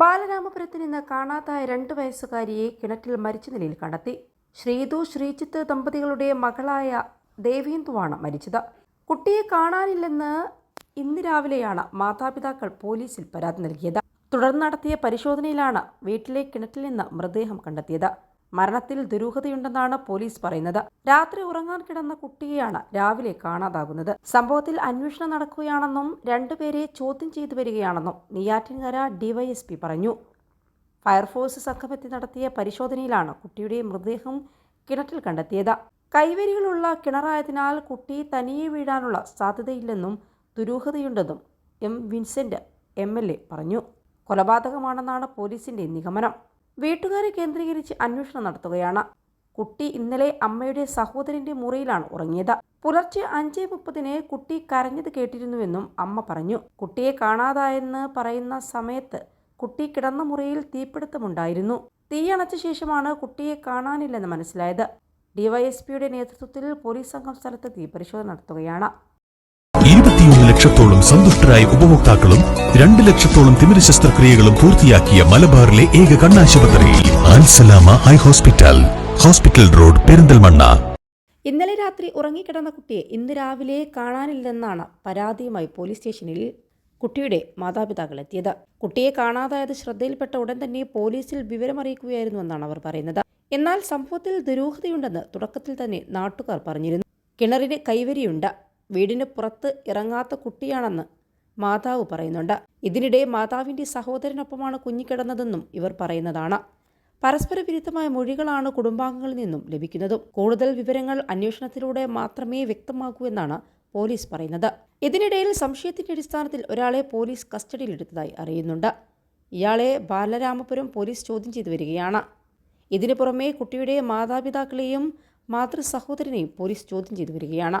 ബാലരാമപുരത്ത് നിന്ന് കാണാതായ രണ്ട് വയസ്സുകാരിയെ കിണറ്റിൽ മരിച്ച നിലയിൽ കണ്ടെത്തി. ശ്രീതു ശ്രീജിത്ത് ദമ്പതികളുടെ മകളായ ദേവേന്ദുവാണ് മരിച്ചത്. കുട്ടിയെ കാണാനില്ലെന്ന് ഇന്ന് രാവിലെയാണ് മാതാപിതാക്കൾ പോലീസിൽ പരാതി നൽകിയത്. തുടർന്ന് നടത്തിയ പരിശോധനയിലാണ് വീട്ടിലെ കിണറ്റിൽ നിന്ന് മൃതദേഹം കണ്ടെത്തിയത്. മരണത്തിൽ ദുരൂഹതയുണ്ടെന്നാണ് പോലീസ് പറയുന്നത്. രാത്രി ഉറങ്ങാൻ കിടന്ന കുട്ടിയെയാണ് രാവിലെ കാണാതാകുന്നത്. സംഭവത്തിൽ അന്വേഷണം നടക്കുകയാണെന്നും രണ്ടുപേരെ ചോദ്യം ചെയ്തു വരികയാണെന്നും നെയ്യാറ്റിൻകര ഡിവൈഎസ്പി പറഞ്ഞു. ഫയർഫോഴ്സ് സംഘമെത്തി നടത്തിയ പരിശോധനയിലാണ് കുട്ടിയുടെ മൃതദേഹം കിണറ്റിൽ കണ്ടെത്തിയത്. കൈവരികളുള്ള കിണറായതിനാൽ കുട്ടി തനിയെ വീഴാനുള്ള സാധ്യതയില്ലെന്നും ദുരൂഹതയുണ്ടെന്നും M Vincent M L A പറഞ്ഞു. കൊലപാതകമാണെന്നാണ് പോലീസിന്റെ നിഗമനം. വീട്ടുകാരെ കേന്ദ്രീകരിച്ച് അന്വേഷണം നടത്തുകയാണ്. കുട്ടി ഇന്നലെ അമ്മയുടെ സഹോദരന്റെ മുറിയിലാണ് ഉറങ്ങിയത്. പുലർച്ചെ അഞ്ച് മുപ്പതിന് കുട്ടി കരഞ്ഞത് കേട്ടിരുന്നുവെന്നും അമ്മ പറഞ്ഞു. കുട്ടിയെ കാണാതായെന്ന് പറയുന്ന സമയത്ത് കുട്ടി കിടന്ന മുറിയിൽ തീപിടുത്തമുണ്ടായിരുന്നു. തീയണച്ച ശേഷമാണ് കുട്ടിയെ കാണാനില്ലെന്ന് മനസ്സിലായത്. ഡിവൈഎസ്പിയുടെ നേതൃത്വത്തിൽ പോലീസ് സംഘം സ്ഥലത്തെത്തി പരിശോധന നടത്തുകയാണ്. ലക്ഷത്തോളം സന്തുഷ്ടരായ ഉപഭോക്താക്കളും രണ്ട് ലക്ഷത്തോളം തിമിര ശസ്ത്രക്രിയകളും പൂർത്തിയാക്കിയ മലബാറിലെ ഏക കണ്ണാശുപത്രി Ansalama eye hospital. Hospital road Perinthalmanna. ഇന്നലെ രാത്രി ഉറങ്ങിക്കിടന്ന കുട്ടിയെ ഇന്ന് രാവിലെ കാണാനില്ലെന്നാണ് പരാതിയുമായി പോലീസ് സ്റ്റേഷനിൽ കുട്ടിയുടെ മാതാപിതാക്കൾ എത്തിയത്. കുട്ടിയെ കാണാതായത് ശ്രദ്ധയിൽപ്പെട്ട ഉടൻ തന്നെ പോലീസിൽ വിവരമറിയിക്കുകയായിരുന്നുവെന്നാണ് അവർ പറയുന്നത്. എന്നാൽ സംഭവത്തിൽ ദുരൂഹതയുണ്ടെന്ന് തുടക്കത്തിൽ തന്നെ നാട്ടുകാർ പറഞ്ഞിരുന്നു. കിണറിന് കൈവരിയുണ്ട്. വീടിന് പുറത്ത് ഇറങ്ങാത്ത കുട്ടിയാണെന്ന് മാതാവ് പറയുന്നുണ്ട്. ഇതിനിടെ മാതാവിന്റെ സഹോദരനൊപ്പമാണ് കുഞ്ഞിക്കിടന്നതെന്നും ഇവർ പറയുന്നതാണ്. പരസ്പര വിരുദ്ധമായ മൊഴികളാണ് കുടുംബാംഗങ്ങളിൽ നിന്നും ലഭിക്കുന്നതും. കൂടുതൽ വിവരങ്ങൾ അന്വേഷണത്തിലൂടെ മാത്രമേ വ്യക്തമാകൂ എന്നാണ് പോലീസ് പറയുന്നത്. ഇതിനിടയിൽ സംശയത്തിന്റെ അടിസ്ഥാനത്തിൽ ഒരാളെ പോലീസ് കസ്റ്റഡിയിലെടുത്തതായി അറിയുന്നുണ്ട്. ഇയാളെ ബാലരാമപുരം പോലീസ് ചോദ്യം ചെയ്തു വരികയാണ്. ഇതിനു പുറമെ കുട്ടിയുടെ മാതാപിതാക്കളെയും മാതൃ സഹോദരനെയും പോലീസ് ചോദ്യം ചെയ്തു വരികയാണ്.